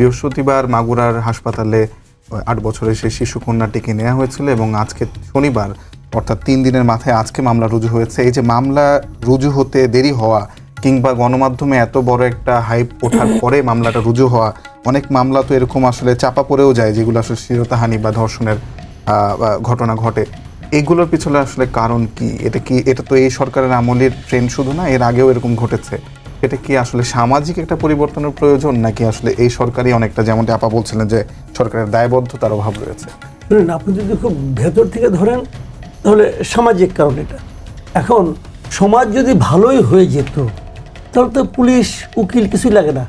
বৃহস্পতিবার মাগুরার হাসপাতালে আট বছরের সেই শিশু কন্যাটিকে নেওয়া হয়েছিল এবং আজকে শনিবার অর্থাৎ তিন দিনের মাথায় আজকে মামলা রুজু হয়েছে। এই যে মামলা রুজু হতে দেরি হওয়া কিংবা গণমাধ্যমে এত বড় একটা হাইপ ওঠার পরে মামলাটা রুজু হওয়া অনেক মামলা তো এরকম আসলে চাপা পড়েও যায় যেগুলো আসলে শিরতাহানি বা ধর্ষণের ঘটনা ঘটে। এগুলোর পিছনে আসলে কারণ কি? এটা কি এটা তো এই সরকারের আমলের ট্রেন শুধু না এর আগেও এরকম ঘটেছে। এটা কি আসলে সামাজিক একটা পরিবর্তনের প্রয়োজন নাকি আসলে এই সরকারই অনেকটা যেমনটি আপা বলছিলেন যে সরকারের দায়বদ্ধতার অভাব রয়েছে? আপনি যদি খুব ভেতর থেকে ধরেন তাহলে সামাজিক কারণ এটা। এখন সমাজ যদি ভালোই হয়ে যেত তাহলে তো পুলিশ উকিল কিছুই লাগে না।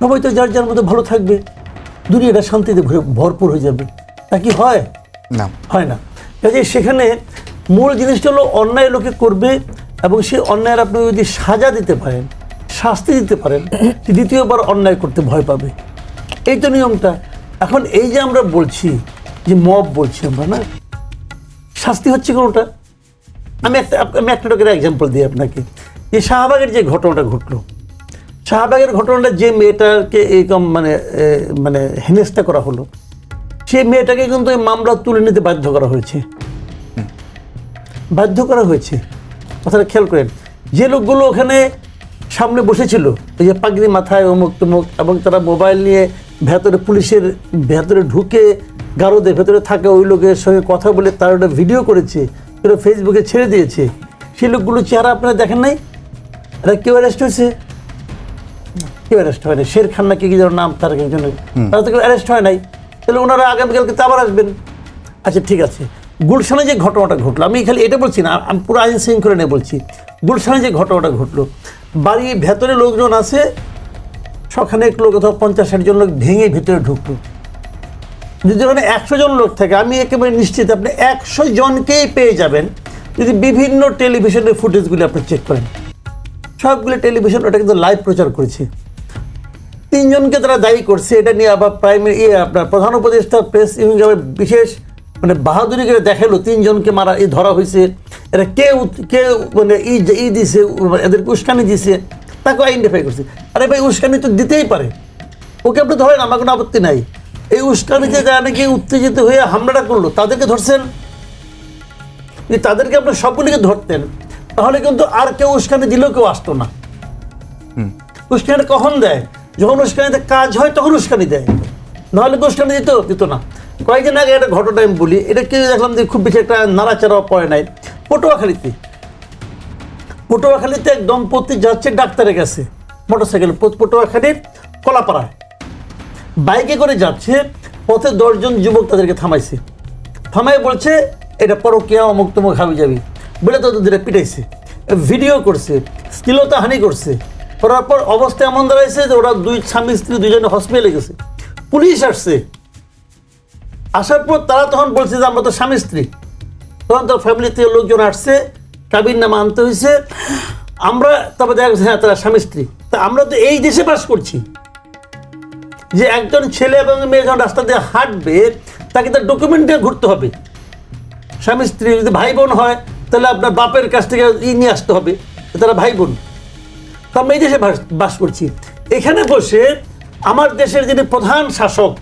সবাই তো যার যার মতো ভালো থাকবে। দুনিয়াটা শান্তিতে ভরে- ভরপুর হয়ে যাবে। তা কি হয়? না। হয় না। কাজে সেখানে মূল জিনিসটা হলো অন্যায় লোকে করবে এবং সেই অন্যায়ের আপনি যদি সাজা দিতে পারেন, শাস্তি দিতে পারেন দ্বিতীয়বার অন্যায় করতে ভয় পাবে। এই তো নিয়মটা। এখন এই যে আমরা বলছি, যে মব বলছি আমরা, না? শাস্তি হচ্ছে কোনোটা? আমি একটা আমি একটা লোকের এক্সাম্পল দিই আপনাকে। যে শাহবাগের যে ঘটনাটা ঘটলো, শাহবাগের ঘটনাটা যে মেয়েটাকে এরকম মানে মানে হেনস্থা করা হলো, সেই মেয়েটাকে কিন্তু এই মামলা তুলে নিতে বাধ্য করা হয়েছে। বাধ্য করা হয়েছে। কথাটা খেয়াল করেন যে লোকগুলো ওখানে সামনে বসেছিল এই যে পাগড়ি মাথায় অমুক তমুক এবং তারা মোবাইল নিয়ে ভেতরে পুলিশের ভেতরে ঢুকে গারদের ভেতরে থাকা ওই লোকের সঙ্গে কথা বলে তার ওটা ভিডিও করেছে ওটা ফেসবুকে ছেড়ে দিয়েছে। সেই লোকগুলো চেহারা আপনারা দেখেন নাই? এরা কেউ অ্যারেস্ট হয়েছে? কেউ অ্যারেস্ট হয় নাই? শের খান নাকি কি যেন নাম তার একজনের। তারা তো কেউ অ্যারেস্ট হয় নাই। তাহলে ওনারা আগামীকালকে তো আবার আসবেন। আচ্ছা ঠিক আছে। গুলশানে যে ঘটনাটা ঘটলো, আমি খালি এটা বলছি না, আমি পুরো আইন শৃঙ্খলা নিয়ে বলছি, গুলশানে যে ঘটনাটা ঘটলো, বাড়ির ভেতরে লোকজন আছে সখানেক লোক অথবা পঞ্চাশ ষাট জন লোক ভেঙে ভিতরে ঢুকলো। যদি ওখানে একশো জন লোক থাকে, আমি একেবারে নিশ্চিত আপনি একশো জনকেই পেয়ে যাবেন যদি বিভিন্ন টেলিভিশনের ফুটেজগুলি আপনি চেক করেন। সবগুলো টেলিভিশন ওটা কিন্তু লাইভ প্রচার করেছে। তিনজনকে তারা দায়ী করছে, এটা নিয়ে আবার প্রাইমারি ইয়ে আপনার প্রধান উপদেষ্টা প্রেস আবার বিশেষ মানে বাহাদুরি করে দেখাল তিনজনকে মারা এই ধরা হয়েছে এরা কে কে মানে ই ই দিছে এদেরকে উস্কানি দিছে তাকে আইডেন্টিফাই করছে। আরে ভাই উস্কানি তো দিতেই পারে। ওকে আপনি ধরেন আমার কোনো আপত্তি নাই। এই উস্কানিতে যারা নাকি উত্তেজিত হয়ে হামলাটা করল তাদেরকে ধরছেন? তাদেরকে আপনি সবগুলিকে ধরতেন তাহলে কিন্তু আর কেউ উস্কানি দিলেও কেউ আসতো না। উস্কানি কখন দেয়? যখন উস্কানিতে কাজ হয় তখন উস্কানি দেয়। নাহলে উস্কানি দিত দিত না। কয়েকদিন আগে একটা ঘটনা আমি বলি, এটা কেউ দেখলাম যে খুব বেশি একটা নাড়াচাড়া পড়ে নাই। পটুয়াখালীতে। পটুয়াখালীতে এক দম্পতি যাচ্ছে ডাক্তারের কাছে। মোটরসাইকেল পটুয়াখালীর কলাপাড়ায়। বাইকে করে যাচ্ছে, পথে দশজন যুবক তাদেরকে থামাইছে। থামাই বলছে, এটা পরকিয়া, অমুক তমুক হাবি যাবি বলে তো তাদের পিটাইছে। ভিডিও করছে শ্লীলতাহানি করছে। করার পর অবস্থা এমন দাঁড়াইছে যে ওরা দুই স্বামী স্ত্রী দুজনে হসপিটালে গেছে। পুলিশ আসছে। আসার পর তারা তখন বলছে যে আমরা তো স্বামী স্ত্রী। তখন তার ফ্যামিলিতে লোকজন আসছে কাবির নামা আনতে হয়েছে। আমরা, তারপর দেখা গেছে হ্যাঁ তারা স্বামী স্ত্রী। তা আমরা তো এই দেশে বাস করছি। যে একজন ছেলে এবং মেয়ে যখন রাস্তা দিয়ে হাঁটবে, তাকে তার ডকুমেন্ট দিয়ে ঘুরতে হবে। স্বামী স্ত্রী যদি ভাই বোন হয়, তাহলে আপনার বাপের কাছ থেকে ই নিয়ে আসতে হবে তারা ভাই বোন। তো আমরা এই দেশে বাস করছি। এখানে বসে আমার দেশের যিনি প্রধান শাসক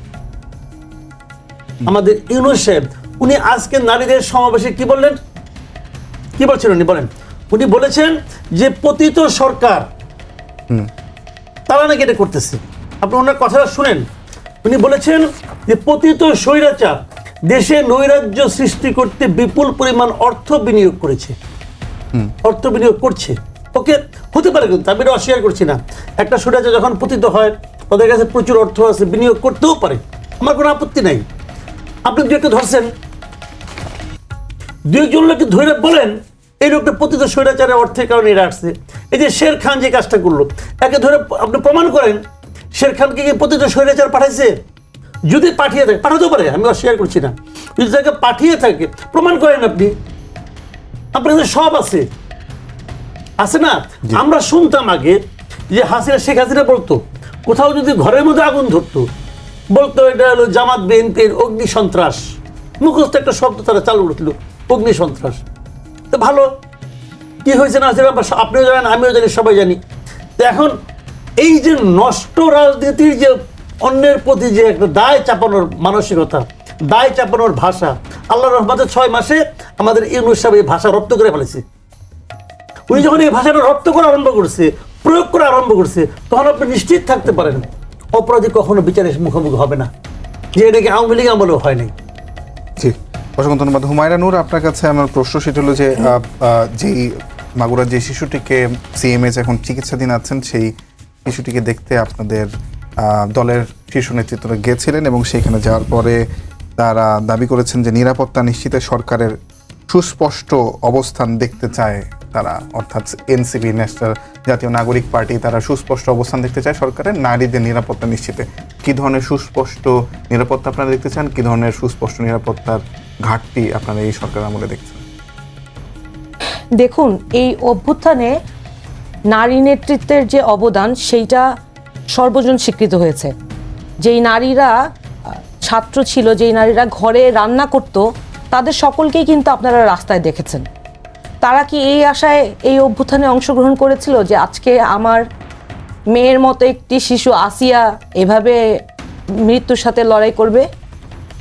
আমাদের ইউনুস উনি আজকে নারীদের সমাবেশে কি বললেন? কি বলছেন উনি? বলেন। উনি বলেছেন যে পতিত সরকার তারা নাকি এটা করতেছে। আপনি ওনার কথাটা শুনেন। উনি বলেছেন যে পতিত স্বৈরাচার দেশে নৈরাজ্য সৃষ্টি করতে বিপুল পরিমাণ অর্থ বিনিয়োগ করেছে। অর্থ বিনিয়োগ করছে। ওকে হতে পারে কিন্তু আমি এটা অস্বীকার করছি না। একটা স্বৈরাচার যখন পতিত হয় তাদের কাছে প্রচুর অর্থ আছে বিনিয়োগ করতেও পারে। আমার কোনো আপত্তি নাই। আপনি দু একটা ধরছেন। দু একজন লোককে ধরে বলেন এই লোকটা পতিত স্বৈরাচারের অর্থের কারণে এরা আসছে। এই যে শের খান যে কাজটা করল একে ধরে আপনি প্রমাণ করেন শের খানকে কি পতিত স্বৈরাচার পাঠাইছে? যদি পাঠিয়ে থাকে পাঠাতেও পারে আমি অস্বীকার করছি না। যদি তাকে পাঠিয়ে থাকে প্রমাণ করেন আপনি। আপনার কাছে সব আছে। আছে না? আমরা শুনতাম আগে যে হাসিনা শেখ হাসিনা বলতো কোথাও যদি ঘরের মধ্যে আগুন ধরতো বলতো এটা হলো জামাত বিএনপির অগ্নি সন্ত্রাস। মুখস্থ একটা শব্দ তারা চালু করছিল, অগ্নি সন্ত্রাস। তো ভালো, কি হয়েছে না ব্যাপার আপনিও জানেন, আমিও জানি, সবাই জানি। তো এখন এই যে নষ্ট রাজনীতির যে অন্যের প্রতি যে একটা দায় চাপানোর মানসিকতা, দায় চাপানোর ভাষা, আল্লাহ রহমতের ছয় মাসে আমাদের ইউনুস সাহেব এই ভাষা রপ্ত করে ফেলেছে। উনি যখন এই ভাষাটা রপ্ত করা আরম্ভ করছে, প্রয়োগ করা আরম্ভ করছে, তখন আপনি নিশ্চিত থাকতে পারেন। অপরাধী কখনো বিচারের মুখোমুখি হবে না। যে এটাকে আওয়ামী লীগ আমলেও হয় নাই। জি, অসংখ্য ধন্যবাদ। হুমায়রা নূর, আপনার কাছে আমার প্রশ্ন, সেটা হলো যে যেই মাগুরার যে শিশুটিকে সিএমএস এখন চিকিৎসাধীন আছেন, সেই শিশুটিকে দেখতে আপনাদের দলের শীর্ষ নেতৃত্বরা গিয়েছিলেন এবং সেখানে যাওয়ার পরে তারা দাবি করেছেন যে নিরাপত্তা নিশ্চিতে সরকারের সুস্পষ্ট অবস্থান দেখতে চায় তারা, অর্থাৎ এনসিপি, ন্যাশনাল জাতীয় নাগরিক পার্টি, তারা সুস্পষ্ট অবস্থান দেখতে চায় সরকারের নারীদের নিরাপত্তা নিশ্চিতে। কি ধরনের সুস্পষ্ট নিরাপত্তা আপনারা দেখতে চান? কি ধরনের সুস্পষ্ট নিরাপত্তার ঘাটতি আপনারা এই সরকার আমলে দেখছেন দেখুন, এই অভ্যুত্থানে নারী নেতৃত্বের যে অবদান, সেইটা সর্বজন স্বীকৃত হয়েছে। যেই নারীরা, ছাত্র ছিল, যেই নারীরা ঘরে রান্না করত, তাদের সকলকেই কিন্তু আপনারা রাস্তায় দেখেছেন। তারা কি এই আশায় এই অভ্যুত্থানে অংশগ্রহণ করেছিল যে আজকে আমার মেয়ের মতো একটি শিশু আসিয়া এভাবে মৃত্যুর সাথে লড়াই করবে?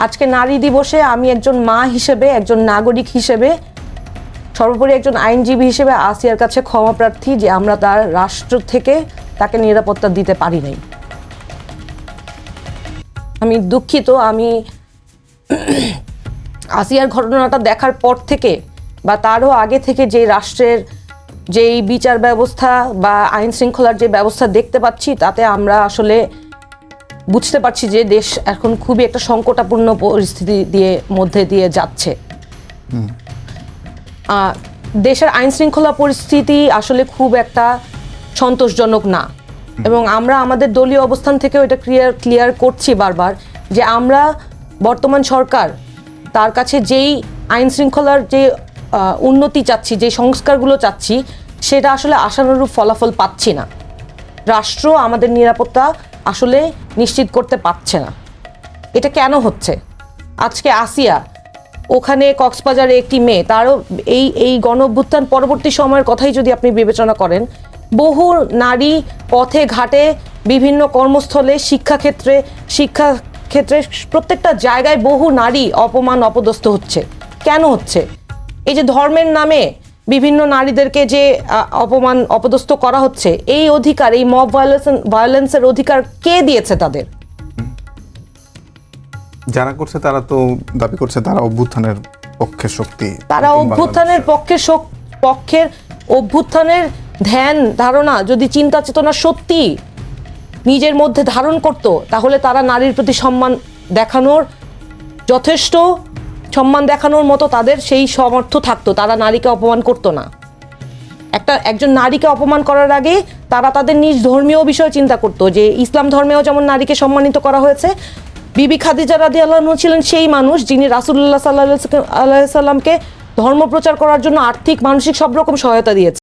আজকে নারী দিবসে আমি একজন মা হিসেবে, একজন নাগরিক হিসেবে, সর্বোপরি একজন আইনজীবী হিসেবে আসিয়ার কাছে ক্ষমা প্রার্থী যে আমরা তার রাষ্ট্র থেকে তাকে নিরাপত্তা দিতে পারি নাই। আমি দুঃখিত, আমি আসিয়ার ঘটনাটা দেখার পর থেকে বা তারও আগে থেকে যে রাষ্ট্রের যেই বিচার ব্যবস্থা বা আইন শৃঙ্খলার যে ব্যবস্থা দেখতে পাচ্ছি তাতে আমরা আসলে বুঝতে পারছি যে দেশ এখন খুবই একটা সংকটাপূর্ণ পরিস্থিতি দিয়ে মধ্যে দিয়ে যাচ্ছে। দেশের আইন শৃঙ্খলা পরিস্থিতি আসলে খুব একটা সন্তোষজনক না। এবং আমরা আমাদের দলীয় অবস্থান থেকেও এটা ক্লিয়ার ক্লিয়ার করছি বারবার যে আমরা বর্তমান সরকার তার কাছে যেই আইন শৃঙ্খলার যে উন্নতি চাচ্ছি, যে সংস্কারগুলো চাচ্ছি, সেটা আসলে আশানুরূপ ফলাফল পাচ্ছি না। রাষ্ট্র আমাদের নিরাপত্তা আসলে নিশ্চিত করতে পারছে না। এটা কেন হচ্ছে? আজকে আসিয়া, ওখানে কক্সবাজারে একটি মেয়ে, তারও এই এই গণ অভ্যুত্থান পরবর্তী সময়ের কথাই যদি আপনি বিবেচনা করেন, বহু নারী পথে ঘাটে বিভিন্ন কর্মস্থলে, শিক্ষাক্ষেত্রে শিক্ষা ক্ষেত্রে প্রত্যেকটা জায়গায় বহু নারী অপমান, অপদস্থ হচ্ছে। কেন হচ্ছে? এই যে ধর্মের নামে বিভিন্ন নারীদেরকে যে অপমান অপদস্থ করা হচ্ছে এই অধিকার এই মব ভায়োলেন্স ভায়োলেন্সের অধিকার কে দিয়েছে তাদের? যারা করছে তারা তো দাবি করছে তারা অভ্যুত্থানের পক্ষে শক্তি। তারা অভ্যুত্থানের পক্ষে পক্ষের অভ্যুত্থানের ধ্যান ধারণা যদি চিন্তা চেতনা সত্যি নিজের মধ্যে ধারণ করত তাহলে তারা নারীর প্রতি সম্মান দেখানোর যথেষ্ট সম্মান দেখানোর মতো তাদের সেই সমর্থ থাকতো। তারা নারীকে অপমান করতো না। একটা, একজন নারীকে অপমান করার আগে তারা তাদের নিজ ধর্মীয় বিষয় চিন্তা করতো যে, ইসলাম ধর্মেও যেমন নারীকে সম্মানিত করা হয়েছে, বিবি খাদিজা রাদি আল্লাহ ছিলেন সেই মানুষ যিনি রাসুল্লাহ সাল্লাহ আল্লাহ সাল্লামকে ধর্ম প্রচার করার জন্য আর্থিক, মানসিক সব রকম সহায়তা দিয়েছে